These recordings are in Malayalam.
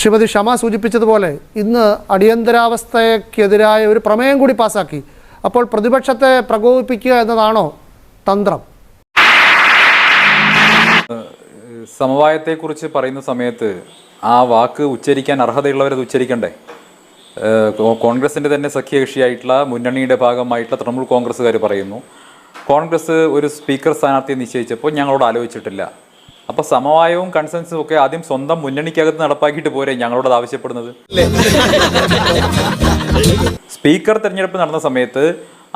ശ്രീമതി ഷമ സൂചിപ്പിച്ചതുപോലെ ഇന്ന് അടിയന്തരാവസ്ഥയ്ക്കെതിരായ ഒരു പ്രമേയം കൂടി പാസാക്കി. അപ്പോൾ പ്രതിപക്ഷത്തെ പ്രകോപിപ്പിക്കുക എന്നതാണോ തന്ത്രം? സമവായത്തെക്കുറിച്ച് പറയുന്ന സമയത്ത് ആ വാക്ക് ഉച്ചരിക്കാൻ അർഹതയുള്ളവരത് ഉച്ചരിക്കണ്ടേ? കോൺഗ്രസിന്റെ തന്നെ സഖ്യകക്ഷിയായിട്ടുള്ള മുന്നണിയുടെ ഭാഗമായിട്ടുള്ള തൃണമൂൽ കോൺഗ്രസ്സുകാർ പറയുന്നു. കോൺഗ്രസ് ഒരു സ്പീക്കർ സ്ഥാനാർത്ഥിയെ നിശ്ചയിച്ചപ്പോൾ ഞങ്ങളോട് ആലോചിച്ചിട്ടില്ല. അപ്പൊ സമവായവും കൺസെൻസും ഒക്കെ ആദ്യം സ്വന്തം മുന്നണിക്കകത്ത് നടപ്പാക്കിയിട്ട് പോരെ ഞങ്ങളോട് ആവശ്യപ്പെടുന്നത്. സ്പീക്കർ തെരഞ്ഞെടുപ്പ് നടന്ന സമയത്ത്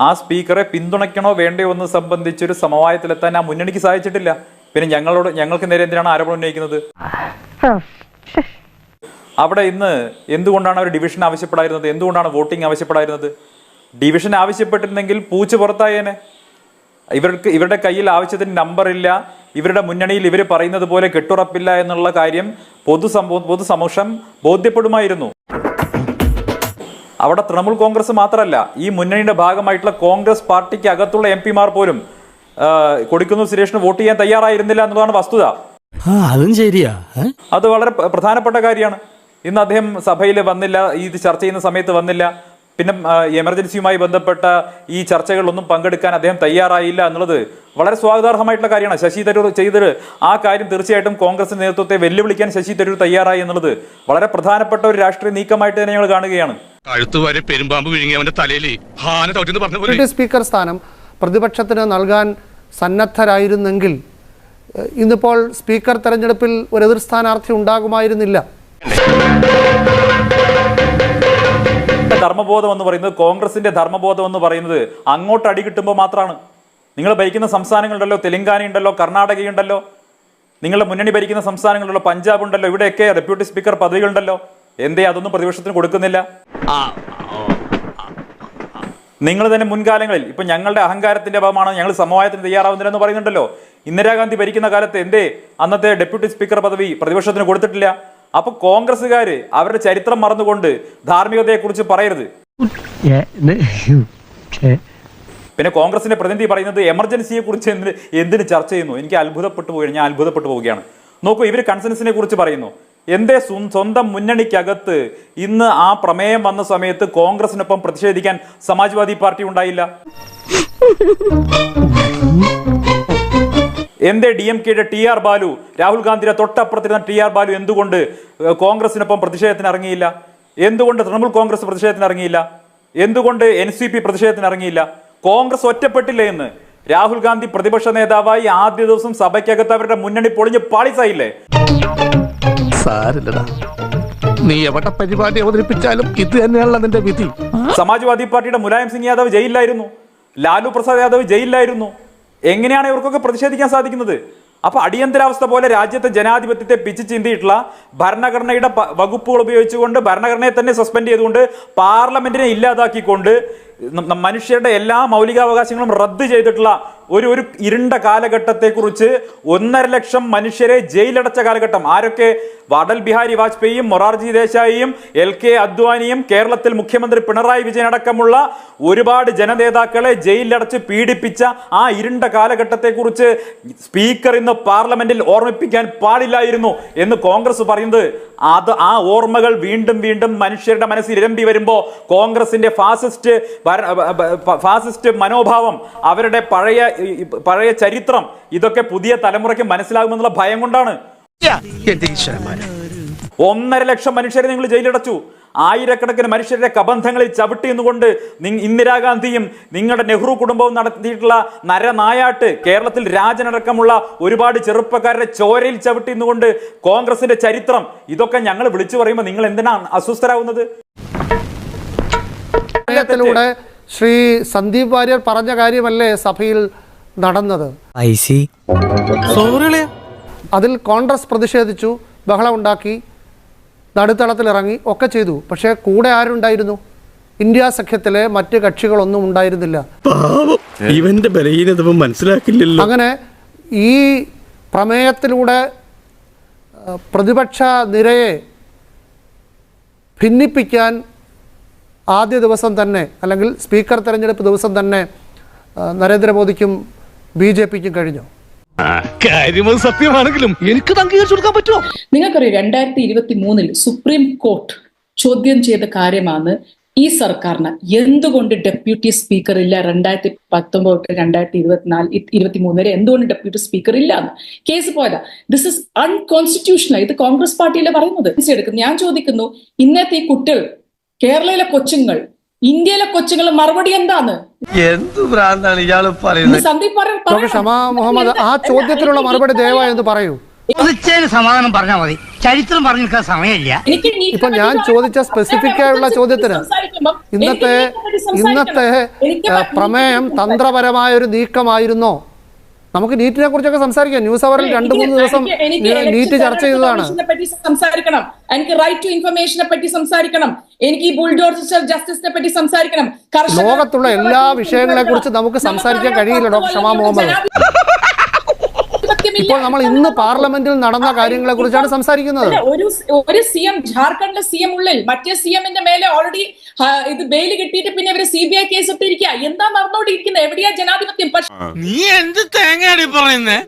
ആ സ്പീക്കറെ പിന്തുണയ്ക്കണോ വേണ്ടയോ എന്ന് സംബന്ധിച്ചൊരു സമവായത്തിലെത്താൻ ആ മുന്നണിക്ക് സാധിച്ചിട്ടില്ല. പിന്നെ ഞങ്ങളോട് ഞങ്ങൾക്ക് നേരെ എന്തിനാണ് ആരോപണം ഉന്നയിക്കുന്നത്? അവിടെ ഇന്ന് എന്തുകൊണ്ടാണ് അവർ ഡിവിഷൻ ആവശ്യപ്പെടായിരുന്നത് എന്തുകൊണ്ടാണ് വോട്ടിംഗ് ആവശ്യപ്പെടായിരുന്നത് ഡിവിഷൻ ആവശ്യപ്പെട്ടിരുന്നെങ്കിൽ പൂച്ച പുറത്തായേനെ. ഇവർക്ക് ഇവരുടെ കയ്യിൽ ആവശ്യത്തിന് നമ്പർ ഇല്ല. ഇവരുടെ മുന്നണിയിൽ ഇവർ പറയുന്നത് പോലെ കെട്ടുറപ്പില്ല എന്നുള്ള കാര്യം പൊതുസമൂ പൊതുസമൂഹം ബോധ്യപ്പെടുമായിരുന്നു. അവിടെ തൃണമൂൽ കോൺഗ്രസ് മാത്രമല്ല ഈ മുന്നണിയുടെ ഭാഗമായിട്ടുള്ള കോൺഗ്രസ് പാർട്ടിക്ക് അകത്തുള്ള എം പിമാർ പോലും കൊടുക്കുന്നു കൊടിക്കുന്നിൽ സുരേഷിന് വോട്ട് ചെയ്യാൻ തയ്യാറായിരുന്നില്ല എന്നതാണ് വസ്തുത. അതും ശരിയാ അത് വളരെ പ്രധാനപ്പെട്ട കാര്യമാണ്. ഇന്ന് അദ്ദേഹം സഭയിൽ വന്നില്ല ഈ ഇത് ചർച്ച ചെയ്യുന്ന സമയത്ത് വന്നില്ല. പിന്നെ എമർജൻസിയുമായി ബന്ധപ്പെട്ട ഈ ചർച്ചകളിലൊന്നും പങ്കെടുക്കാൻ അദ്ദേഹം തയ്യാറായില്ല എന്നുള്ളത് വളരെ സ്വാഗതാർഹമായിട്ടുള്ള കാര്യമാണ്. ശശി തരൂർ ചെയ്തത് ആ കാര്യം തീർച്ചയായിട്ടും കോൺഗ്രസ് നേതൃത്വത്തെ വെല്ലുവിളിക്കാൻ ശശി തരൂർ തയ്യാറായി എന്നുള്ളത് വളരെ പ്രധാനപ്പെട്ട ഒരു രാഷ്ട്രീയ നീക്കമായിട്ട് തന്നെ ഞങ്ങൾ കാണുകയാണ്. കഴുത്ത് വരെ പെരുമ്പാമ്പ് വിഴുങ്ങി അവന്റെ തലയിൽ ഹാന ചവിട്ടിന്ന് പറഞ്ഞ പോലെ. സ്പീക്കർ സ്ഥാനം പ്രതിപക്ഷത്തിന് നൽകാൻ സന്നദ്ധരായിരുന്നെങ്കിൽ ഇന്നിപ്പോൾ സ്പീക്കർ തെരഞ്ഞെടുപ്പിൽ ഒരു എതിർ സ്ഥാനാർത്ഥി ഉണ്ടാകുമായിരുന്നില്ല. ധർമ്മബോധം എന്ന് പറയുന്നത് കോൺഗ്രസിന്റെ ധർമ്മബോധം എന്ന് പറയുന്നത് അങ്ങോട്ട് അടി കിട്ടുമ്പോൾ മാത്രമാണ് നിങ്ങൾ ഭരിക്കുന്ന സംസ്ഥാനങ്ങളുണ്ടല്ലോ തെലങ്കാന ഉണ്ടല്ലോ കർണാടകയുണ്ടല്ലോ നിങ്ങളുടെ മുന്നണി ഭരിക്കുന്ന സംസ്ഥാനങ്ങളുണ്ടല്ലോ പഞ്ചാബ് ഉണ്ടല്ലോ ഇവിടെയൊക്കെ ഡെപ്യൂട്ടി സ്പീക്കർ പദവികളുണ്ടല്ലോ എന്തേ അതൊന്നും പ്രതിപക്ഷത്തിന് കൊടുക്കുന്നില്ല? നിങ്ങൾ തന്നെ മുൻകാലങ്ങളിൽ ഇപ്പൊ ഞങ്ങളുടെ അഹങ്കാരത്തിന്റെ ഭാഗമാണ് ഞങ്ങൾ സമവായത്തിന് തയ്യാറാവുന്നില്ലെന്ന് പറയുന്നുണ്ടല്ലോ. ഇന്ദിരാഗാന്ധി ഭരിക്കുന്ന കാലത്ത് എന്തേ? അന്നത്തെ ഡെപ്യൂട്ടി സ്പീക്കർ പദവി പ്രതിപക്ഷത്തിന് കൊടുത്തിട്ടില്ല. അപ്പൊ കോൺഗ്രസ്സുകാര് അവരുടെ ചരിത്രം മറന്നുകൊണ്ട് ധാർമ്മികതയെക്കുറിച്ച് പറയരുത്. പിന്നെ കോൺഗ്രസിന്റെ പ്രതിനിധി പറയുന്നത് എമർജൻസിയെ കുറിച്ച് എന്തിന് എന്തിന് ചർച്ച ചെയ്യുന്നു? എനിക്ക് അത്ഭുതപ്പെട്ടു പോയി ഞാൻ അത്ഭുതപ്പെട്ടു പോവുകയാണ്. നോക്കൂ ഇവർ കൺസെൻസിനെ കുറിച്ച് പറയുന്നു. എന്തേ സ്വ- സ്വന്തം മുന്നണിക്കകത്ത് ഇന്ന് ആ പ്രമേയം വന്ന സമയത്ത് കോൺഗ്രസിനൊപ്പം പ്രതിഷേധിക്കാൻ സമാജ്വാദി പാർട്ടി ഉണ്ടായില്ല? എന്തേ ഡി എം കെയുടെ ടി ആർ ബാലു? രാഹുൽ ഗാന്ധിയുടെ തൊട്ടപ്പുറത്തിരുന്ന ടി ആർ ബാലു എന്തുകൊണ്ട് കോൺഗ്രസിനൊപ്പം പ്രതിഷേധത്തിന് ഇറങ്ങിയില്ല? എന്തുകൊണ്ട് തൃണമൂൽ കോൺഗ്രസ് പ്രതിഷേധത്തിന് ഇറങ്ങിയില്ല? എന്തുകൊണ്ട് എൻ സി പി പ്രതിഷേധത്തിന് ഇറങ്ങിയില്ല? കോൺഗ്രസ് ഒറ്റപ്പെട്ടില്ല എന്ന്? രാഹുൽ ഗാന്ധി പ്രതിപക്ഷ നേതാവായി ആദ്യ ദിവസം സഭയ്ക്കകത്ത് അവരുടെ മുന്നണി പൊളിഞ്ഞ് പാളിസായില്ലേ? സാരില്ലടാ. നീ എവിടെ പരിപാടി അവതരിപ്പിച്ചാലും ഇത് തന്നെയാണല്ലോ നിന്റെ വിധി. സമാജ്വാദി പാർട്ടിയുടെ മുലായം സിംഗ് യാദവ് ജയിലിലായിരുന്നു. ലാലു പ്രസാദ് യാദവ് ജയിലിലായിരുന്നു. എങ്ങനെയാണ് ഇവർക്കൊക്കെ പ്രതിഷേധിക്കാൻ സാധിക്കുന്നത്? അപ്പൊ അടിയന്തരാവസ്ഥ പോലെ രാജ്യത്തെ ജനാധിപത്യത്തെ പിച്ച് ചിന്തിയിട്ടുള്ള ഭരണഘടനയുടെ വകുപ്പുകൾ ഉപയോഗിച്ചുകൊണ്ട് ഭരണഘടനയെ തന്നെ സസ്പെൻഡ് ചെയ്തുകൊണ്ട് പാർലമെന്റിനെ ഇല്ലാതാക്കിക്കൊണ്ട് മനുഷ്യരുടെ എല്ലാ മൗലികാവകാശങ്ങളും റദ്ദ് ചെയ്തിട്ടുള്ള ഒരു ഒരു ഇരുണ്ട കാലഘട്ടത്തെക്കുറിച്ച് ഒന്നര ലക്ഷം മനുഷ്യരെ ജയിലടച്ച കാലഘട്ടം. ആരൊക്കെ? അടൽ ബിഹാരി വാജ്പേയിയും മൊറാർജി ദേശായിയും എൽ കെ അദ്വാനിയും കേരളത്തിൽ മുഖ്യമന്ത്രി പിണറായി വിജയൻ അടക്കമുള്ള ഒരുപാട് ജനനേതാക്കളെ ജയിലിലടച്ച് പീഡിപ്പിച്ച ആ ഇരുണ്ട കാലഘട്ടത്തെക്കുറിച്ച് സ്പീക്കർ ഇന്ന് പാർലമെന്റിൽ ഓർമ്മിപ്പിക്കാൻ പാടില്ലായിരുന്നു എന്ന് കോൺഗ്രസ് പറയുന്നത്. അത് ആ ഓർമ്മകൾ വീണ്ടും വീണ്ടും മനുഷ്യരുടെ മനസ്സിൽ ഇരമ്പി വരുമ്പോൾ കോൺഗ്രസിന്റെ ഫാസിസ്റ്റ് ഫാസിസ്റ്റ് മനോഭാവം അവരുടെ പഴയ പഴയ ചരിത്രം ഇതൊക്കെ പുതിയ തലമുറയ്ക്ക് മനസ്സിലാകുമെന്നുള്ള ഭയം കൊണ്ടാണ്. ഒന്നര ലക്ഷം മനുഷ്യരെ നിങ്ങൾ ജയിലടച്ചു ആയിരക്കണക്കിന് മനുഷ്യരുടെ കബന്ധങ്ങളിൽ ചവിട്ടി നിന്നുകൊണ്ട് ഇന്ദിരാഗാന്ധിയും നിങ്ങളുടെ നെഹ്റു കുടുംബവും നടത്തിയിട്ടുള്ള നരനായാട്ട് കേരളത്തിൽ രാജനടക്കമുള്ള ഒരുപാട് ചെറുപ്പക്കാരുടെ ചോരയിൽ ചവിട്ടി നിന്നുകൊണ്ട് കോൺഗ്രസിന്റെ ചരിത്രം ഇതൊക്കെ ഞങ്ങൾ വിളിച്ചു പറയുമ്പോൾ നിങ്ങൾ എന്തിനാണ് അസ്വസ്ഥരാകുന്നത് ശ്രീ സന്ദീപ് വാര്യർ പറഞ്ഞ കാര്യമല്ലേ സഭയിൽ നടന്നത്? അതിൽ കോൺഗ്രസ് പ്രതിഷേധിച്ചു ബഹളം ഉണ്ടാക്കി നടുത്തളത്തിലിറങ്ങി ഒക്കെ ചെയ്തു. പക്ഷേ കൂടെ ആരുണ്ടായിരുന്നു? ഇന്ത്യ സഖ്യത്തിലെ മറ്റ് കക്ഷികളൊന്നും ഉണ്ടായിരുന്നില്ല. ഇവന്റെ ബലഹീനത മനസ്സിലാക്കില്ലല്ലോ. അങ്ങനെ ഈ പ്രമേയത്തിലൂടെ പ്രതിപക്ഷ നിരയെ ഭിന്നിപ്പിക്കാൻ ആദ്യ ദിവസം തന്നെ അല്ലെങ്കിൽ സ്പീക്കർ തെരഞ്ഞെടുപ്പ് ദിവസം തന്നെ നരേന്ദ്രമോദിക്കും ബി ജെ പിക്കും കഴിഞ്ഞു. സത്യമാണെങ്കിലും എനിക്ക് അംഗീകരിച്ചു കൊടുക്കാൻ പറ്റുമോ? നിങ്ങൾക്കറിയാം രണ്ടായിരത്തി ഇരുപത്തി മൂന്നിൽ സുപ്രീം കോർട്ട് ചോദ്യം ചെയ്ത കാര്യമാണ് ഈ സർക്കാരിന് എന്തുകൊണ്ട് ഡെപ്യൂട്ടി സ്പീക്കർ ഇല്ല രണ്ടായിരത്തി പത്തൊമ്പത് തൊട്ട് രണ്ടായിരത്തി ഇരുപത്തിനാല് ഇരുപത്തി മൂന്ന് വരെ എന്തുകൊണ്ട് ഡെപ്യൂട്ടി സ്പീക്കർ ഇല്ല എന്ന്. കേസ് പോയതാ. ദിസ് ഇസ് അൺകോൺസ്റ്റിറ്റ്യൂഷണൽ ഇത് കോൺഗ്രസ് പാർട്ടിയിലെ പറയുന്നത്? ഞാൻ ചോദിക്കുന്നു ഇന്നത്തെ ഈ കുട്ടികൾ കേരളയിലെ കൊച്ചുങ്ങൾ ഇന്ത്യയിലെ കൊച്ചുങ്ങൾ മറുപടി എന്താണ് എന്ത് ഭ്രാന്താണ് ഇയാൾ പറയുന്നത്? സന്ദീപ് മുഹമ്മദ് ആ ചോദ്യത്തിനുള്ള മറുപടി ദയവായി എന്ന് പറയൂ. സമാധാനം പറഞ്ഞാൽ മതി. ചരിത്രം പറഞ്ഞു നിൽക്കാൻ സമയമില്ല ഇപ്പൊ ഞാൻ ചോദിച്ച സ്പെസിഫിക് ആയുള്ള ചോദ്യത്തിന് ഇന്നത്തെ. ഇന്നത്തെ പ്രമേയം തന്ത്രപരമായ ഒരു നീക്കമായിരുന്നോ? നമുക്ക് നീറ്റിനെ കുറിച്ചൊക്കെ സംസാരിക്കാം. ന്യൂസ് അവറിൽ രണ്ടു മൂന്ന് ദിവസം നീറ്റ് ചർച്ച ചെയ്തതാണ്. സംസാരിക്കണം. എനിക്ക് റൈറ്റ് ടു ഇൻഫർമേഷനെ പറ്റി സംസാരിക്കണം. എനിക്ക് ഈ ബുൾഡോസർ ജസ്റ്റിസിനെ പറ്റി സംസാരിക്കണം. ലോകത്തുള്ള എല്ലാ വിഷയങ്ങളെ കുറിച്ച് നമുക്ക് സംസാരിക്കാൻ കഴിയില്ല ഡോക്ടർ ഷമാ മുഹമ്മദ്. ഇപ്പോൾ നമ്മൾ ഇന്ന് പാർലമെന്റിൽ നടന്ന കാര്യങ്ങളെ കുറിച്ചാണ് സംസാരിക്കുന്നത്. ഒരു ഒരു സി എം ജാർഖണ്ഡിലെ സി എം ഉള്ളിൽ മറ്റേ സി എമ്മിന്റെ മേലെ ഓൾറെഡി ഇത് ബെയിൽ കിട്ടിയിട്ട് പിന്നെ ഇവർ സി ബി ഐ കേസ് ഇട്ടിരിക്കുക എന്താ നടന്നുകൊണ്ടിരിക്കുന്നത് എവിടെയാ ജനാധിപത്യം? പക്ഷേ നീ എന്ത് തേങ്ങയാണ് പറയുന്നത്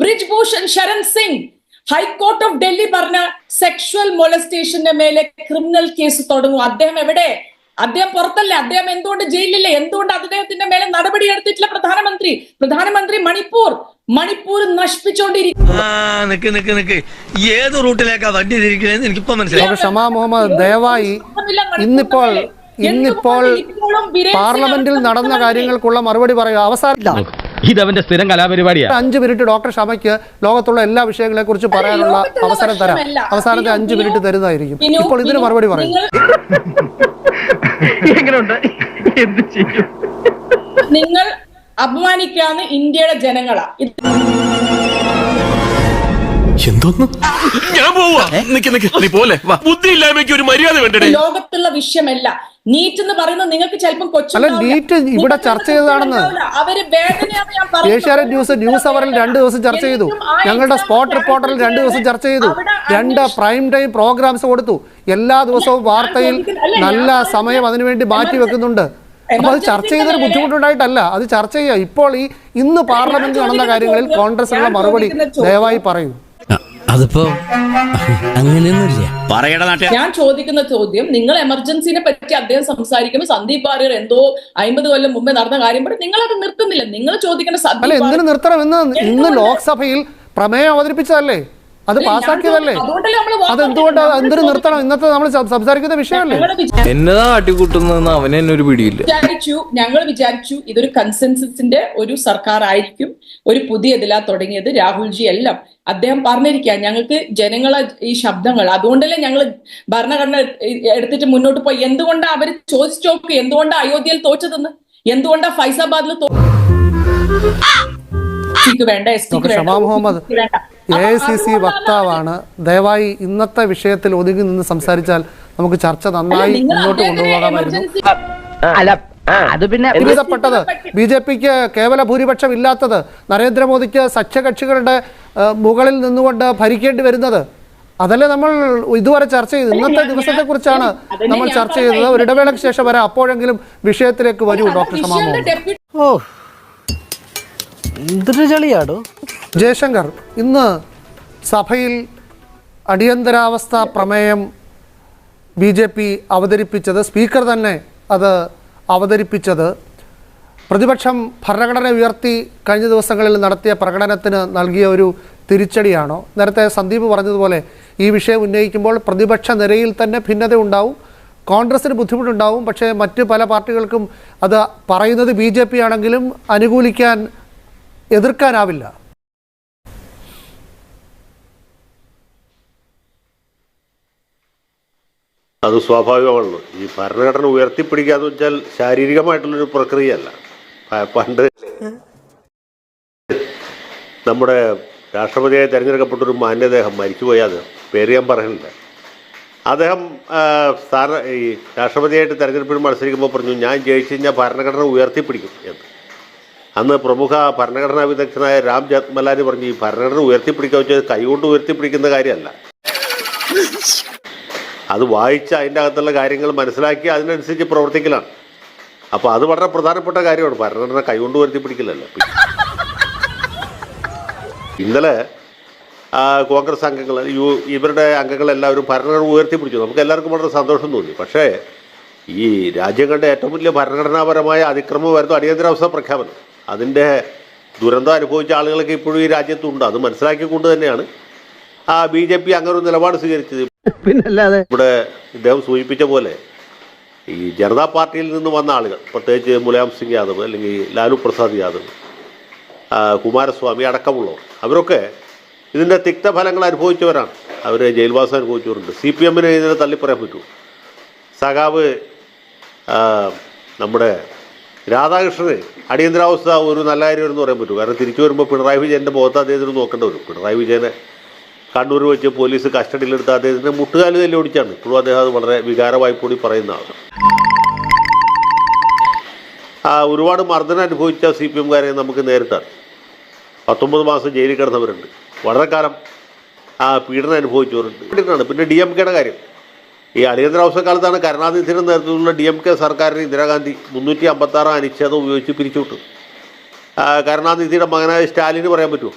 Brij Bhushan Sharan Singh high court of Delhi പറഞ്ഞ സെക്ഷൽ മൊലസ്റ്റേഷന്റെ മേലെ ക്രിമിനൽ കേസ് തുടങ്ങും. അദ്ദേഹം എവിടെ? അദ്ദേഹം പുറത്തല്ലേ? അദ്ദേഹം എന്തുകൊണ്ട് ജയിലില്ലേ എന്തുകൊണ്ട് അദ്ദേഹത്തിന്റെ മേലെ നടപടി എടുത്തിട്ടില്ല പ്രധാനമന്ത്രി? പ്രധാനമന്ത്രി മണിപ്പൂർ മണിപ്പൂർ നശിപ്പിച്ചുകൊണ്ടിരിക്കുന്നു ആ നിക്ക് നിക്ക് നിക്ക്. ഏത് റൂട്ടിലേക്കാ വണ്ടി തിരിക്കണേന്ന് എനിക്കിപ്പോ മനസ്സിലായി. ഷമാ മുഹമ്മദ് ദയവായി ഇന്നിപ്പോൾ ഇന്നിപ്പോൾ പാർലമെന്റിൽ നടന്ന കാര്യങ്ങൾക്കുള്ള മറുപടി പറയുക. അവസാനം അവന്റെ സ്ഥിരം കലാപരിപാടിയാ. അഞ്ചു മിനിറ്റ് ഡോക്ടർ ഷമയ്ക്ക് ലോകത്തുള്ള എല്ലാ വിഷയങ്ങളെ കുറിച്ച് പറയാനുള്ള അവസരം തരാം. അവസാനത്തെ അഞ്ചു അഞ്ച് മിനിറ്റ് തരുന്നതായിരിക്കും. ഇപ്പോൾ ഇതിന് മറുപടി പറയും. നിങ്ങൾ- നിങ്ങൾ അപമാനിക്കാന്ന് ഇന്ത്യയുടെ ജനങ്ങളാ. എന്തോന്ന്? ഞാൻ പോവാ. നിക്ക് നിക്ക്. നീ പോലെ. വാ. ബുദ്ധി ഇല്ലായ്മയ്ക്ക് ഒരു മര്യാദ വേണ്ടേ ലോകത്തുള്ള വിഷയമല്ല. നീറ്റ് എന്ന് പറയുന്നത് നിങ്ങൾക്ക് ചിലപ്പം കൊച്ചു നീറ്റ് ഇവിടെ ചർച്ച ചെയ്തതാണെന്ന്. അവർ. ഏഷ്യാനെറ്റ് ന്യൂസ് ന്യൂസ് അവറിൽ രണ്ട് ദിവസം ചർച്ച ചെയ്തു. ഞങ്ങളുടെ സ്പോട്ട് റിപ്പോർട്ടറിൽ രണ്ട് ദിവസം ചർച്ച ചെയ്തു. രണ്ട് പ്രൈം ടൈം പ്രോഗ്രാംസ് കൊടുത്തു. എല്ലാ ദിവസവും വാർത്തയിൽ നല്ല സമയം അതിനുവേണ്ടി മാറ്റി വെക്കുന്നുണ്ട്. അപ്പൊ അത് ചർച്ച ചെയ്തൊരു ബുദ്ധിമുട്ടുണ്ടായിട്ടല്ല. അത് ചർച്ച ചെയ്യുക. ഇപ്പോൾ ഈ ഇന്ന് പാർലമെന്റ് നടന്ന കാര്യങ്ങളിൽ കോൺഗ്രസിനുള്ള മറുപടി ദയവായി പറയൂ. അതിപ്പോ അങ്ങനെയൊന്നുമില്ല. പറയട നാട്ടെ ഞാൻ ചോദിക്കുന്ന ചോദ്യം നിങ്ങൾ എമർജൻസിനെ പറ്റി അദ്ദേഹം സംസാരിക്കുമ്പോൾ സന്ദീപ് വാര്യർ എന്തോ അമ്പത് കൊല്ലം മുമ്പേ നടന്ന കാര്യം പറഞ്ഞു നിങ്ങൾ അത് നിർത്തുന്നില്ല. നിങ്ങൾ ചോദിക്കേണ്ട എന്തിനു നിർത്തണം എന്ന് ഇന്ന് ലോക്സഭയിൽ പ്രമേയം അവതരിപ്പിച്ചതല്ലേ? അത് പാസ്സാക്കിയതല്ലേ? അതെന്തുകൊണ്ട് എന്തൊരു നിർത്തണം? ഇന്നത്തെ നമ്മൾ സംസാരിക്കുന്ന വിഷയമല്ലേ? എന്നതാ കാട്ടിക്കൂട്ടുന്നതെന്ന് അവനെ തന്നെ ഒരു പിടിയില്ല. വിചാരിച്ചു ഞങ്ങൾ വിചാരിച്ചു ഇതൊരു കൺസെൻസസിന്റെ ഒരു സർക്കാർ ആയിരിക്കും ഒരു പുതിയ ഇതിലാ തുടങ്ങിയത് രാഹുൽജി എല്ലാം. അദ്ദേഹം പറഞ്ഞിരിക്കുക ഞങ്ങൾക്ക് ജനങ്ങളെ ഈ ശബ്ദങ്ങൾ അതുകൊണ്ടല്ലേ ഞങ്ങൾ ഭരണഘടന എടുത്തിട്ട് മുന്നോട്ട് പോയി. എന്തുകൊണ്ടാ അവർ ചോദിച്ചു നോക്ക്? എന്തുകൊണ്ടാ അയോധ്യയിൽ തോറ്റതെന്ന്? എന്തുകൊണ്ടാ ഫൈസാബാദിൽ തോ- വേണ്ട S Muhammad. A I C C വക്താവാണ്. ദയവായി ഇന്നത്തെ വിഷയത്തിൽ ഒതുങ്ങി നിന്ന് സംസാരിച്ചാൽ നമുക്ക് ചർച്ച നന്നായി മുന്നോട്ട് കൊണ്ടുപോകാമായിരുന്നു അത് പിന്നെ വിധപ്പെട്ടത് ബി ജെ പിക്ക് കേവല ഭൂരിപക്ഷം ഇല്ലാത്തത് നരേന്ദ്രമോദിക്ക് സഖ്യകക്ഷികളുടെ മുകളിൽ നിന്നുകൊണ്ട് ഭരിക്കേണ്ടി വരുന്നത്. അതല്ലേ നമ്മൾ ഇതുവരെ ചർച്ച ചെയ്തത്. ഇന്നത്തെ ദിവസത്തെ കുറിച്ചാണ് നമ്മൾ ചർച്ച ചെയ്തത്. ഒരു ഇടവേളയ്ക്ക് ശേഷം വരാം അപ്പോഴെങ്കിലും വിഷയത്തിലേക്ക് വരൂ ഡോക്ടർ സമാമോ ഓ എന്തൊരു ചളിയാടോ. ജയശങ്കർ ഇന്ന് സഭയിൽ അടിയന്തരാവസ്ഥ പ്രമേയം ബി ജെ പി അവതരിപ്പിച്ചത് സ്പീക്കർ തന്നെ അത് അവതരിപ്പിച്ചത്. പ്രതിപക്ഷം ഭരണഘടന ഉയർത്തി കഴിഞ്ഞ ദിവസങ്ങളിൽ നടത്തിയ പ്രകടനത്തിന് നൽകിയ ഒരു തിരിച്ചടിയാണോ? നേരത്തെ സന്ദീപ് പറഞ്ഞതുപോലെ ഈ വിഷയം ഉന്നയിക്കുമ്പോൾ പ്രതിപക്ഷ നിരയിൽ തന്നെ ഭിന്നത ഉണ്ടാവും. കോൺഗ്രസിന് ബുദ്ധിമുട്ടുണ്ടാവും. പക്ഷേ മറ്റ് പല പാർട്ടികൾക്കും അത് പറയുന്നത് ബി ആണെങ്കിലും അനുകൂലിക്കാൻ എതിർക്കാനാവില്ല. അത് സ്വാഭാവികമാണല്ലോ. ഈ ഭരണഘടന ഉയർത്തിപ്പിടിക്കാന്ന് വെച്ചാൽ ശാരീരികമായിട്ടുള്ളൊരു പ്രക്രിയയല്ല. പണ്ട് നമ്മുടെ രാഷ്ട്രപതിയായി തിരഞ്ഞെടുക്കപ്പെട്ട ഒരു മാന്യദേഹം മരിച്ചുപോയി. അദ്ദേഹം പേര് ഞാൻ പറയുന്നില്ല അദ്ദേഹം സ്ഥാന ഈ രാഷ്ട്രപതിയായിട്ട് തെരഞ്ഞെടുപ്പിൽ മത്സരിക്കുമ്പോൾ പറഞ്ഞു ഞാൻ ജയിച്ചു കഴിഞ്ഞാൽ ഭരണഘടന ഉയർത്തിപ്പിടിക്കും എന്ന്. അന്ന് പ്രമുഖ ഭരണഘടനാ വിദഗ്ധനായ രാം ജത്മലാനി പറഞ്ഞു ഈ ഭരണഘടന ഉയർത്തിപ്പിടിക്കുക വെച്ചാൽ കൈകൊണ്ട് ഉയർത്തിപ്പിടിക്കുന്ന കാര്യമല്ല. അത് വായിച്ച് അതിന്റെ അകത്തുള്ള കാര്യങ്ങൾ മനസ്സിലാക്കി അതിനനുസരിച്ച് പ്രവർത്തിക്കലാണ്. അപ്പോൾ അത് വളരെ പ്രധാനപ്പെട്ട കാര്യമാണ്. ഭരണഘടന കൈകൊണ്ട് വരുത്തി പിടിക്കില്ലല്ലോ ഇന്നലെ കോൺഗ്രസ് അംഗങ്ങൾ യു ഇവരുടെ അംഗങ്ങളെല്ലാവരും ഭരണഘടന ഉയർത്തിപ്പിടിച്ചു നമുക്ക് എല്ലാവർക്കും വളരെ സന്തോഷം തോന്നി. പക്ഷേ ഈ രാജ്യം കണ്ട ഏറ്റവും വലിയ ഭരണഘടനാപരമായ അതിക്രമമായിരുന്നു അടിയന്തരാവസ്ഥ പ്രഖ്യാപനം. അതിന്റെ ദുരന്തം അനുഭവിച്ച ആളുകളൊക്കെ ഇപ്പോഴും ഈ രാജ്യത്തുണ്ട്. അത് മനസ്സിലാക്കിക്കൊണ്ട് തന്നെയാണ് ആ ബി ജെ പി അങ്ങനെ ഒരു നിലപാട് സ്വീകരിച്ചത്. പിന്നല്ലാതെ ഇവിടെ ഇദ്ദേഹം സൂചിപ്പിച്ച പോലെ ഈ ജനതാ പാർട്ടിയിൽ നിന്ന് വന്ന ആളുകൾ പ്രത്യേകിച്ച് മുലായം സിംഗ് യാദവ് അല്ലെങ്കിൽ ലാലു പ്രസാദ് യാദവ് കുമാരസ്വാമി അടക്കമുള്ളവർ അവരൊക്കെ ഇതിന്റെ തിക്തഫലങ്ങൾ അനുഭവിച്ചവരാണ്. അവർ ജയിൽവാസം അനുഭവിച്ചവരുണ്ട്. സി പി എമ്മിന് ഇതിനെ തള്ളിപ്പറയാൻ പറ്റൂ. സഖാവ് നമ്മുടെ രാധാകൃഷ്ണന് അടിയന്തരാവസ്ഥ ഒരു നല്ല കാര്യമെന്ന് പറയാൻ പറ്റൂ. കാരണം തിരിച്ചു വരുമ്പോൾ പിണറായി വിജയന്റെ മുഖത്ത് അദ്ദേഹത്തിന് നോക്കേണ്ടി വരും. പിണറായി വിജയനെ കണ്ണൂർ വെച്ച് പോലീസ് കസ്റ്റഡിയിലെടുത്ത് അദ്ദേഹത്തിന്റെ മുട്ടുകാൽ തന്നെ ഓടിച്ചാണ്. ഇപ്പോഴും അദ്ദേഹം അത് വളരെ വികാരമായി കൂടി പറയുന്ന ആ ഒരുപാട് മർദ്ദനം അനുഭവിച്ച സി പി എംകാരെ നമുക്ക് നേരിട്ടാണ്. പത്തൊമ്പത് മാസം ജയിലിൽ കിടന്നവരുണ്ട്. വളരെ കാലം ആ പീഡനം അനുഭവിച്ചവരുണ്ട്. പീഡനമാണ് പിന്നെ ഡി എം കെയുടെ കാര്യം. ഈ അടിയന്തരാവസ്ഥ കാലത്താണ് കരുണാനിധിയുടെ നേതൃത്വത്തിലുള്ള ഡി എം കെ സർക്കാരിന് ഇന്ദിരാഗാന്ധി മുന്നൂറ്റി അമ്പത്താറ് അനുച്ഛേദം ഉപയോഗിച്ച് പിരിച്ചുവിട്ടു കരുണാനിധിയുടെ മകനായ സ്റ്റാലിന് പറയാൻ പറ്റുമോ?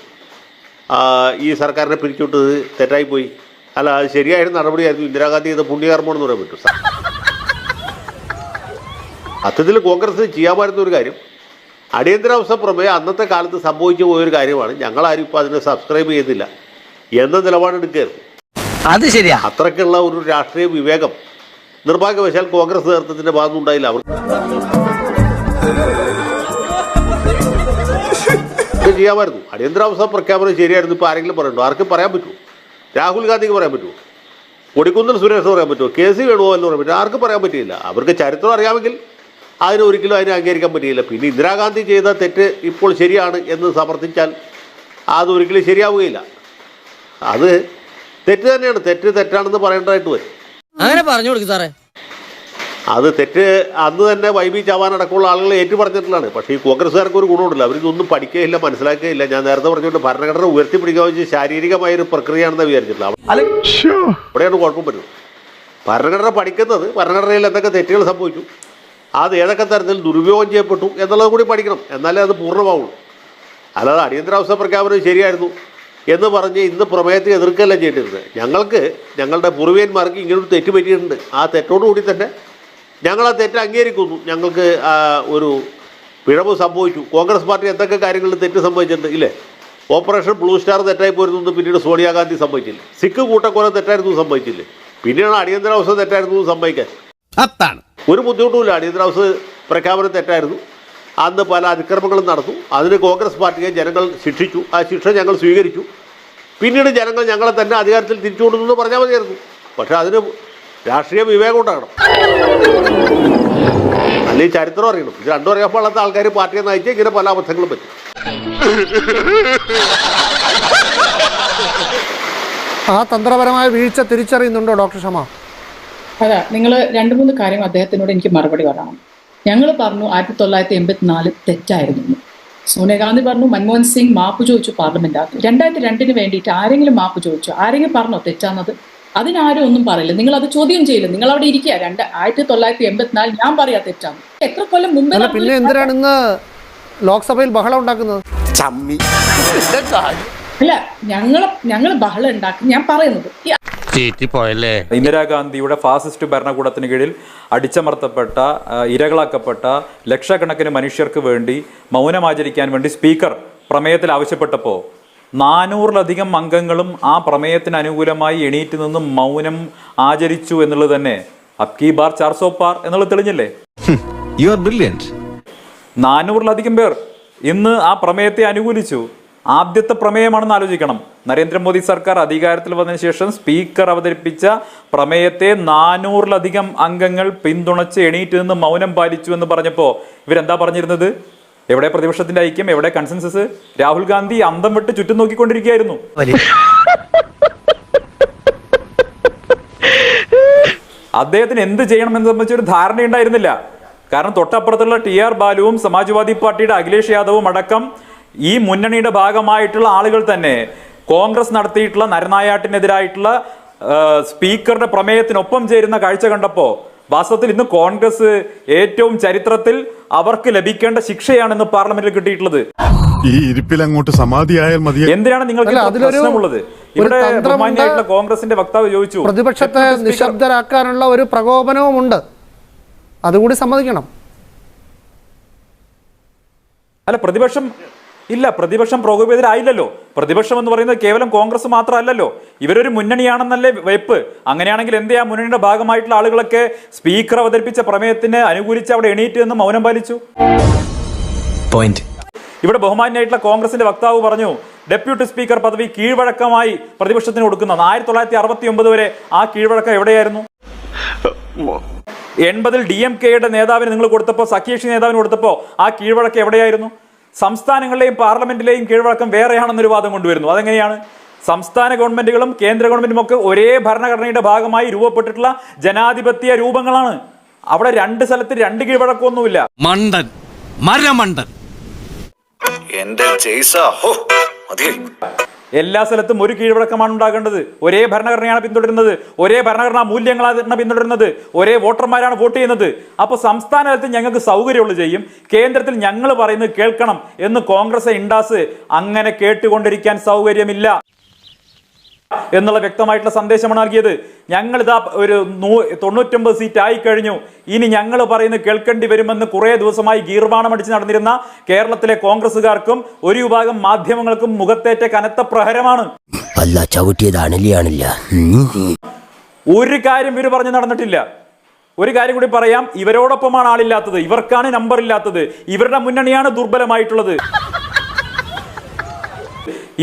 ഈ സർക്കാരിനെ പിരിച്ചുവിട്ടത് തെറ്റായിപ്പോയി. അല്ല അത് ശരിയായിരുന്ന നടപടിയായിരുന്നു ഇന്ദിരാഗാന്ധി ചെയ്ത പുണ്യകർമ്മമെന്ന് പറയാൻ പറ്റും സത്യത്തിൽ കോൺഗ്രസ് ചെയ്യാമായിരുന്ന ഒരു കാര്യം അടിയന്തരാവസ്ഥ പ്രമേയം അന്നത്തെ കാലത്ത് സംഭവിച്ചു പോയൊരു കാര്യമാണ് ഞങ്ങളാരും ഇപ്പോൾ അതിനെ സബ്സ്ക്രൈബ് ചെയ്തില്ല എന്ന നിലപാടെടുക്കരുത് അത് ശരിയാ. അത്രയ്ക്കുള്ള ഒരു രാഷ്ട്രീയ വിവേകം നിർഭാഗ്യവശാൽ കോൺഗ്രസ് നേതൃത്വത്തിന്റെ ഭാഗത്തുനിന്ന് ഉണ്ടായില്ല ഇത് ചെയ്യാമായിരുന്നു. അടിയന്തരാവസ്ഥ പ്രഖ്യാപനം ശരിയായിരുന്നു ഇപ്പോൾ ആരെങ്കിലും പറയണ്ടോ ആർക്കും പറയാൻ പറ്റുമോ? രാഹുൽ ഗാന്ധിക്ക് പറയാൻ പറ്റുമോ? കൊടിക്കുന്നിൽ സുരേഷ് പറയാൻ പറ്റുമോ? കെ സി എന്ന് പറയാൻ പറ്റുമോ? ആർക്കും പറയാൻ പറ്റിയില്ല. അവർക്ക് ചരിത്രം അറിയാമെങ്കിൽ അതിന് ഒരിക്കലും അതിനെ അംഗീകരിക്കാൻ പറ്റിയില്ല. പിന്നെ ഇന്ദിരാഗാന്ധി ചെയ്ത തെറ്റ് ഇപ്പോൾ ശരിയാണ് എന്ന് സമർത്ഥിച്ചാൽ അതൊരിക്കലും ശരിയാവുകയില്ല. അത് തെറ്റ് തന്നെയാണ്. തെറ്റ് തെറ്റാണെന്ന് പറയേണ്ടതായിട്ട് വരും. അങ്ങനെ പറഞ്ഞു കൊടുക്കും സാറേ. അത് തെറ്റ്. അന്ന് തന്നെ വൈബി ചാവാൻ അടക്കമുള്ള ആളുകൾ ഏറ്റു പറഞ്ഞിട്ടുള്ളതാണ് പക്ഷേ ഈ കോൺഗ്രസ്സുകാർക്ക് ഒരു ഗുണമുണ്ടല്ലോ. അവരിതൊന്നും പഠിക്കുകയില്ല മനസ്സിലാക്കുകയില്ല. ഞാൻ നേരത്തെ പറഞ്ഞുകൊണ്ട് ഭരണഘടന ഉയർത്തിപ്പിടിക്കുക വെച്ച് ശാരീരികമായ ഒരു പ്രക്രിയയാണെന്ന് വിചാരിച്ചിട്ടുള്ള അവിടെയാണ് കുഴപ്പം വരുന്നത്. ഭരണഘടന പഠിക്കുന്നത് ഭരണഘടനയിൽ എന്തൊക്കെ തെറ്റുകൾ സംഭവിച്ചു അത് ഏതൊക്കെ തരത്തിൽ ദുരുപയോഗം ചെയ്യപ്പെട്ടു എന്നുള്ളത് കൂടി പഠിക്കണം. എന്നാലേ അത് പൂർണമാവുള്ളൂ. അല്ലാതെ അടിയന്തരാവസ്ഥ പ്രഖ്യാപനം ശരിയായിരുന്നു എന്ന് പറഞ്ഞ് ഇന്ന് പ്രമേയത്തെ എതിർക്കുകയല്ല ചെയ്തിരുന്നത്. ഞങ്ങൾക്ക് ഞങ്ങളുടെ പൂർവികന്മാർക്ക് ഇങ്ങനൊരു തെറ്റ് പറ്റിയിട്ടുണ്ട്. ആ തെറ്റോടുകൂടി തന്നെ ഞങ്ങൾ ആ തെറ്റ് അംഗീകരിക്കുന്നു. ഞങ്ങൾക്ക് ഒരു പിഴവ് സംഭവിച്ചു. കോൺഗ്രസ് പാർട്ടി എന്തൊക്കെ കാര്യങ്ങളിൽ തെറ്റ് സംഭവിച്ചിട്ടുണ്ട്? ഇല്ലേ? ഓപ്പറേഷൻ ബ്ലൂ സ്റ്റാർ തെറ്റായി പോയിരുന്നു പിന്നീട് സോണിയാഗാന്ധി സംഭവിച്ചില്ല? സിഖ് കൂട്ടക്കൊല തെറ്റായിരുന്നു സംഭവിച്ചില്ല? പിന്നീടാണ് അടിയന്തരാവസ്ഥ തെറ്റായിരുന്നു എന്ന് സംഭവിക്കാൻ. അത്താണ് ഒരു ബുദ്ധിമുട്ടുമില്ല. അടിയന്തരാവസ്ഥ പ്രഖ്യാപനം തെറ്റായിരുന്നു. അന്ന് പല അതിക്രമങ്ങളും നടന്നു. അതിന് കോൺഗ്രസ് പാർട്ടിയെ ജനങ്ങൾ ശിക്ഷിച്ചു. ആ ശിക്ഷ ഞങ്ങൾ സ്വീകരിച്ചു. പിന്നീട് ജനങ്ങൾ ഞങ്ങളെ തന്നെ അധികാരത്തിൽ തിരിച്ചു എന്ന് പറഞ്ഞാൽ മതിയായിരുന്നു. പക്ഷേ അതിന് രാഷ്ട്രീയ വിവേകം ഉണ്ടാകണം. അല്ലെങ്കിൽ ചരിത്രം അറിയണം. ഇത് രണ്ടും അറിയാൻ പാടാത്ത ആൾക്കാർ പാർട്ടിയെ നയിച്ച് ഇങ്ങനെ പല അബദ്ധങ്ങളും പറ്റും. ആ തന്ത്രപരമായ വീഴ്ച തിരിച്ചറിയുന്നുണ്ടോ ഡോക്ടർ ഷമ അതാ നിങ്ങൾ രണ്ട് മൂന്ന് കാര്യം അദ്ദേഹത്തിനോട് എനിക്ക് മറുപടി പറയണം. ഞങ്ങൾ പറഞ്ഞു ആയിരത്തി തൊള്ളായിരത്തി എൺപത്തിനാല് തെറ്റായിരുന്നു. സോണിയാഗാന്ധി പറഞ്ഞു മൻമോഹൻ സിംഗ് മാപ്പ് ചോദിച്ചു പാർലമെന്റിനകത്ത് രണ്ടായിരത്തി രണ്ടിന് വേണ്ടിയിട്ട് ആരെങ്കിലും മാപ്പ് ചോദിച്ചു? ആരെങ്കിലും പറഞ്ഞോ തെറ്റാന്നത്? അതിനാരും ഒന്നും പറയില്ല. നിങ്ങൾ അത് ചോദ്യം ചെയ്യില്ല? നിങ്ങൾ അവിടെ ഇരിക്കുക. രണ്ട് ആയിരത്തി തൊള്ളായിരത്തി എൺപത്തിനാല് ഞാൻ പറയാ തെറ്റാണ്. എത്ര കൊല്ലം മുമ്പേ പിന്നെ എന്തിനാണ് ഇന്ന് ലോക്സഭയിൽ ബഹളം ഉണ്ടാക്കുന്നത്? അല്ല ഞങ്ങൾ ഞങ്ങൾ ബഹളം ഉണ്ടാക്കി. ഞാൻ പറയുന്നത് ഇന്ദിരാഗാന്ധിയുടെ ഫാസിസ്റ്റ് ഭരണകൂടത്തിന് കീഴിൽ അടിച്ചമർത്തപ്പെട്ട ഇരകളാക്കപ്പെട്ട ലക്ഷക്കണക്കിന് മനുഷ്യർക്ക് വേണ്ടി മൗനമാചരിക്കാൻ വേണ്ടി സ്പീക്കർ പ്രമേയത്തിൽ ആവശ്യപ്പെട്ടപ്പോൾ നാനൂറിലധികം അംഗങ്ങളും ആ പ്രമേയത്തിന് അനുകൂലമായി എണീറ്റ് നിന്ന് മൗനം ആചരിച്ചു എന്നുള്ളത് തന്നെ. അബ്കി ബാർ ചാർസോ പാർ എന്നുള്ളത് തെളിഞ്ഞില്ലേ? യു ആർ ബ്രില്യന്റ് നാനൂറിലധികം പേർ ഇന്ന് ആ പ്രമേയത്തെ അനുകൂലിച്ചു. ആദ്യത്തെ പ്രമേയമാണെന്ന് ആലോചിക്കണം. നരേന്ദ്രമോദി സർക്കാർ അധികാരത്തിൽ വന്നതിന് ശേഷം സ്പീക്കർ അവതരിപ്പിച്ച പ്രമേയത്തെ നാനൂറിലധികം അംഗങ്ങൾ പിന്തുണച്ച് എണീറ്റ് നിന്ന് മൗനം പാലിച്ചു എന്ന് പറഞ്ഞപ്പോൾ ഇവരെന്താ പറഞ്ഞിരുന്നത്? എവിടെ പ്രതിപക്ഷത്തിന്റെ ഐക്യം എവിടെ കൺസെൻസസ് രാഹുൽ ഗാന്ധി അന്തം വിട്ട് ചുറ്റും നോക്കിക്കൊണ്ടിരിക്കുകയായിരുന്നു. അദ്ദേഹത്തിന് എന്ത് ചെയ്യണമെന്ന് സംബന്ധിച്ച് ഒരു ധാരണയുണ്ടായിരുന്നില്ല. കാരണം തൊട്ടപ്പുറത്തുള്ള ടി ആർ ബാലുവും സമാജ്വാദി പാർട്ടിയുടെ അഖിലേഷ് യാദവും അടക്കം ഈ മുന്നണിയുടെ ഭാഗമായിട്ടുള്ള ആളുകൾ തന്നെ കോൺഗ്രസ് നടത്തിയിട്ടുള്ള നരനായാട്ടിനെതിരായിട്ടുള്ള സ്പീക്കറുടെ പ്രമേയത്തിനൊപ്പം ചേരുന്ന കാഴ്ച കണ്ടപ്പോ വാസ്തവത്തിൽ ഇന്ന് കോൺഗ്രസ് ഏറ്റവും ചരിത്രത്തിൽ അവർക്ക് ലഭിക്കേണ്ട ശിക്ഷയാണെന്ന് പാർലമെന്റിൽ കിട്ടിയിട്ടുള്ളത്. ഈ ഇരിപ്പിൽ അങ്ങോട്ട് സമാധിയായാൽ മതി. എന്തിനാണ് നിങ്ങൾക്ക് പ്രശ്നമുള്ളത്? ഒരു ഇവിടെ ബഹുമാന്യായിട്ടുള്ള കോൺഗ്രസിന്റെ വക്താവ് ചോദിച്ചു പ്രതിപക്ഷത്തെ നിശബ്ദരാക്കാനുള്ള ഒരു പ്രകോപനവും ഉണ്ട് അതുകൂടി സമ്മതിക്കണം. അല്ല പ്രതിപക്ഷം ഇല്ല പ്രതിപക്ഷം പ്രകോപിതരായില്ലല്ലോ. പ്രതിപക്ഷം എന്ന് പറയുന്നത് കേവലം കോൺഗ്രസ് മാത്രമല്ലല്ലോ. ഇവരൊരു മുന്നണിയാണെന്നല്ലേ വെപ്പ്. അങ്ങനെയാണെങ്കിൽ എന്തെയാ മുന്നണിയുടെ ഭാഗമായിട്ടുള്ള ആളുകളൊക്കെ സ്പീക്കർ അവതരിപ്പിച്ച പ്രമേയത്തിന് അനുകൂലിച്ച് അവിടെ എണീറ്റ് എന്ന് മൗനം പാലിച്ചു. പോയിന്റ്. ഇവിടെ ബഹുമാന്യായിട്ടുള്ള കോൺഗ്രസിന്റെ വക്താവ് പറഞ്ഞു ഡെപ്യൂട്ടി സ്പീക്കർ പദവി കീഴ്വഴക്കമായി പ്രതിപക്ഷത്തിന് കൊടുക്കുന്ന ആയിരത്തി തൊള്ളായിരത്തി അറുപത്തി ഒമ്പത് വരെ ആ കീഴ്വഴക്കം എവിടെയായിരുന്നു? എൺപതിൽ ഡി എം കെയുടെ നേതാവിന് നിങ്ങൾ കൊടുത്തപ്പോൾ സഖ്യകക്ഷി നേതാവിന് കൊടുത്തപ്പോൾ ആ കീഴ്വഴക്കം എവിടെയായിരുന്നു? സംസ്ഥാനങ്ങളിലെയും പാർലമെന്റിലെയും കീഴ്വഴക്കം വേറെയാണെന്നൊരു വാദം കൊണ്ടുവരുന്നു. അതെങ്ങനെയാണ്? സംസ്ഥാന ഗവൺമെന്റുകളും കേന്ദ്ര ഗവൺമെന്റും ഒക്കെ ഒരേ ഭരണഘടനയുടെ ഭാഗമായി രൂപപ്പെട്ടിട്ടുള്ള ജനാധിപത്യ രൂപങ്ങളാണ്. അവിടെ രണ്ട് സ്ഥലത്ത് രണ്ട് കീഴ്വഴക്കമൊന്നുമില്ല. മണ്ടൻ മരമണ്ടൻ. എന്റെ ജയ്സ ഹോ അതെ എല്ലാ സ്ഥലത്തും ഒരു കീഴ്വഴക്കമാണ് ഉണ്ടാകേണ്ടത്. ഒരേ ഭരണഘടനയാണ് പിന്തുടരുന്നത്. ഒരേ ഭരണഘടനാ മൂല്യങ്ങളാണ് പിന്തുടരുന്നത്. ഒരേ വോട്ടർമാരാണ് വോട്ട് ചെയ്യുന്നത്. അപ്പോൾ സംസ്ഥാന തലത്തിൽ ഞങ്ങൾക്ക് സൗകര്യമുള്ളൂ ചെയ്യും. കേന്ദ്രത്തിൽ ഞങ്ങൾ പറയുന്നത് കേൾക്കണം എന്ന് കോൺഗ്രസ് ഇണ്ടാസ് അങ്ങനെ കേട്ടുകൊണ്ടിരിക്കാൻ സൗകര്യമില്ല. എന്നുള്ള വ്യക്തമായിട്ടുള്ള സന്ദേശമാണ് നൽകിയത്. ഞങ്ങൾ ഇതാ ഒരു നൂ തൊണ്ണൂറ്റൊമ്പത് സീറ്റ് ആയി കഴിഞ്ഞു. ഇനി ഞങ്ങൾ പറയുന്നത് കേൾക്കേണ്ടി വരുമെന്ന് കുറേ ദിവസമായി ഗീർവാണം അടിച്ച് നടന്നിരുന്ന കേരളത്തിലെ കോൺഗ്രസുകാർക്കും ഒരു വിഭാഗം മാധ്യമങ്ങൾക്കും മുഖത്തേറ്റ കനത്ത പ്രഹരമാണ്. അല്ല ചവിട്ടിയതാണില്ല ഒരു കാര്യം ഇവർ പറഞ്ഞു നടന്നിട്ടില്ല. ഒരു കാര്യം കൂടി പറയാം. ഇവരോടൊപ്പമാണ് ആളില്ലാത്തത്. ഇവർക്കാണ് നമ്പർ ഇല്ലാത്തത് ഇവരുടെ മുന്നണിയാണ് ദുർബലമായിട്ടുള്ളത്.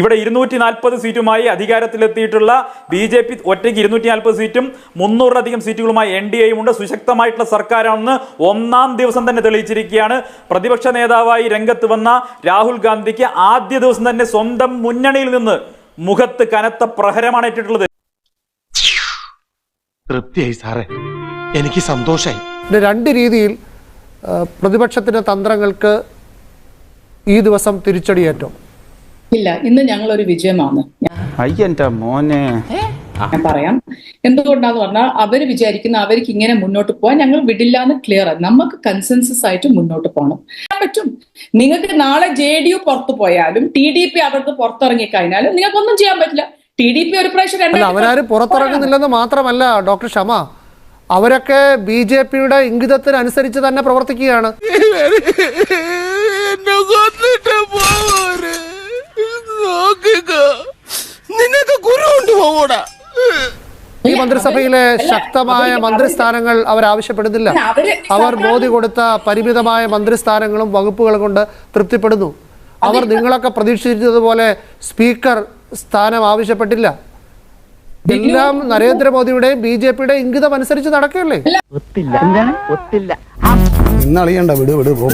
ഇവിടെ ഇരുന്നൂറ്റി നാൽപ്പത് സീറ്റുമായി അധികാരത്തിലെത്തിയിട്ടുള്ള ബി ജെ പി ഒറ്റയ്ക്ക് ഇരുന്നൂറ്റി നാൽപ്പത് സീറ്റും മുന്നൂറിലധികം സീറ്റുകളുമായി എൻ ഡി എയും ഉണ്ട്. സുശക്തമായിട്ടുള്ള സർക്കാരാണെന്ന് ഒന്നാം ദിവസം തന്നെ തെളിയിച്ചിരിക്കുകയാണ്. പ്രതിപക്ഷ നേതാവായി രംഗത്ത് വന്ന രാഹുൽ ഗാന്ധിക്ക് ആദ്യ ദിവസം തന്നെ സ്വന്തം മുന്നണിയിൽ നിന്ന് മുഖത്ത് കനത്ത പ്രഹരമാണ് ഏറ്റിട്ടുള്ളത്. തൃപ്തിയായി സാറേ. എനിക്ക് സന്തോഷായി. ഇത് രണ്ട് രീതിയിൽ പ്രതിപക്ഷത്തിന്റെ തന്ത്രങ്ങൾക്ക് ഈ ദിവസം തിരിച്ചടിയേറ്റോ. ഇല്ല ഇന്ന് ഞങ്ങൾ ഒരു വിജയമാണ് അയ്യന്റെ മോനെ. ഞാൻ പറയാം. എന്തുകൊണ്ടാന്ന് പറഞ്ഞാൽ അവർ വിചാരിക്കുന്ന അവർക്ക് ഇങ്ങനെ മുന്നോട്ട് പോകാൻ ഞങ്ങൾ വിടില്ല എന്ന് ക്ലിയർ ആണ്. നമുക്ക് കൺസെൻസസ് ആയിട്ട് മുന്നോട്ട് പോകണം പറ്റും. നിങ്ങൾക്ക് നാളെ ജെ ഡി യു പുറത്തു പോയാലും ടി ഡി പി അകത്ത് പുറത്തിറങ്ങി കഴിഞ്ഞാലും നിങ്ങൾക്കൊന്നും ചെയ്യാൻ പറ്റില്ല. ടി ഡി പി ഒരു പ്രാവശ്യം അവരാരും പുറത്തിറങ്ങുന്നില്ലെന്ന് മാത്രമല്ല ഡോക്ടർ ഷമ. അവരൊക്കെ ബി ജെ പിയുടെ ഇംഗിതത്തിനനുസരിച്ച് തന്നെ പ്രവർത്തിക്കുകയാണ്. പോകൂടാ ഈ മന്ത്രിസഭയിലെ ശക്തമായ മന്ത്രിസ്ഥാനങ്ങൾ അവർ ആവശ്യപ്പെടുന്നില്ല അവർ മോദി കൊടുത്ത പരിമിതമായ മന്ത്രിസ്ഥാനങ്ങളും വകുപ്പുകളും കൊണ്ട് തൃപ്തിപ്പെടുന്നു. അവർ നിങ്ങളൊക്കെ പ്രതീക്ഷിച്ചതുപോലെ സ്പീക്കർ സ്ഥാനം ആവശ്യപ്പെട്ടില്ല. എല്ലാം നരേന്ദ്രമോദിയുടെയും ബി ജെ പിയുടെ ഇംഗിതം അനുസരിച്ച് നടക്കുകയല്ലേ എന്താണ്? ഒത്തില്ല. ഇന്നളിയണ്ട വിട് വിട് പോ.